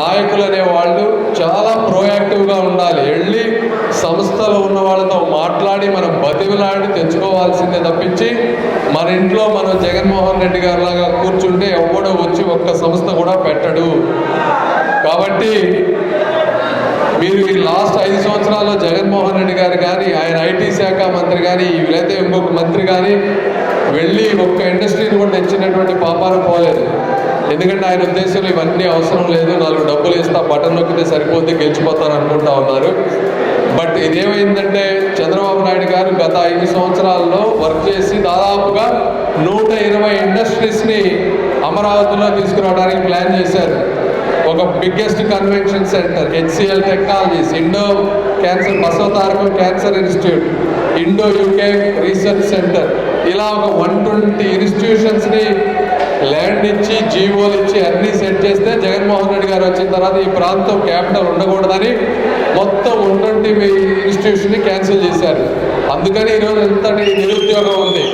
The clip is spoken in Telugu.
నాయకులు అనే వాళ్ళు చాలా ప్రోయాక్టివ్గా ఉండాలి. వెళ్ళి సంస్థలో ఉన్న వాళ్ళతో మాట్లాడి మనం బతివిలాడి తెచ్చుకోవాల్సిందే తప్పించి మన ఇంట్లో మనం జగన్మోహన్ రెడ్డి గారి లాగా కూర్చుంటే ఎవడో వచ్చి ఒక్క సంస్థ కూడా పెట్టడు. కాబట్టి మీరు ఈ లాస్ట్ ఐదు సంవత్సరాల్లో జగన్మోహన్ రెడ్డి గారు కానీ ఆయన ఐటీ శాఖ మంత్రి కానీ వీలైతే ఇంకొక మంత్రి కానీ వెళ్ళి ఒక్క ఇండస్ట్రీని కూడా తెచ్చినటువంటి పాపాన పోలేదు. ఎందుకంటే ఆయన ఉద్దేశంలో ఇవన్నీ అవసరం లేదు. నాలుగు డబ్బులు ఇస్తా బటన్ నొక్కితే సరిపోతే గెలిచిపోతాను అనుకుంటా ఉన్నారు. బట్ ఇదేమైందంటే చంద్రబాబు నాయుడు గారు గత ఐదు సంవత్సరాల్లో వర్క్ చేసి దాదాపుగా నూట ఇరవై ఇండస్ట్రీస్ని అమరావతిలో తీసుకురావడానికి ప్లాన్ చేశారు. ఒక biggest convention centre HCL technologies Indo cancer Basavatarakam cancer institute Indo UK research centre. ఇలా ఒక వన్ ట్వంటీ ఇన్స్టిట్యూషన్స్ని ల్యాండ్ ఇచ్చి జీవోలు ఇచ్చి అన్నీ సెట్ చేస్తే జగన్మోహన్ రెడ్డి గారు వచ్చిన తర్వాత ఈ ప్రాంతం క్యాపిటల్ ఉండకూడదని మొత్తం వన్ ట్వంటీ ఇన్స్టిట్యూషన్ని క్యాన్సిల్ చేశారు. అందుకని ఈరోజు ఎంతటి నిరుద్యోగం ఉంది.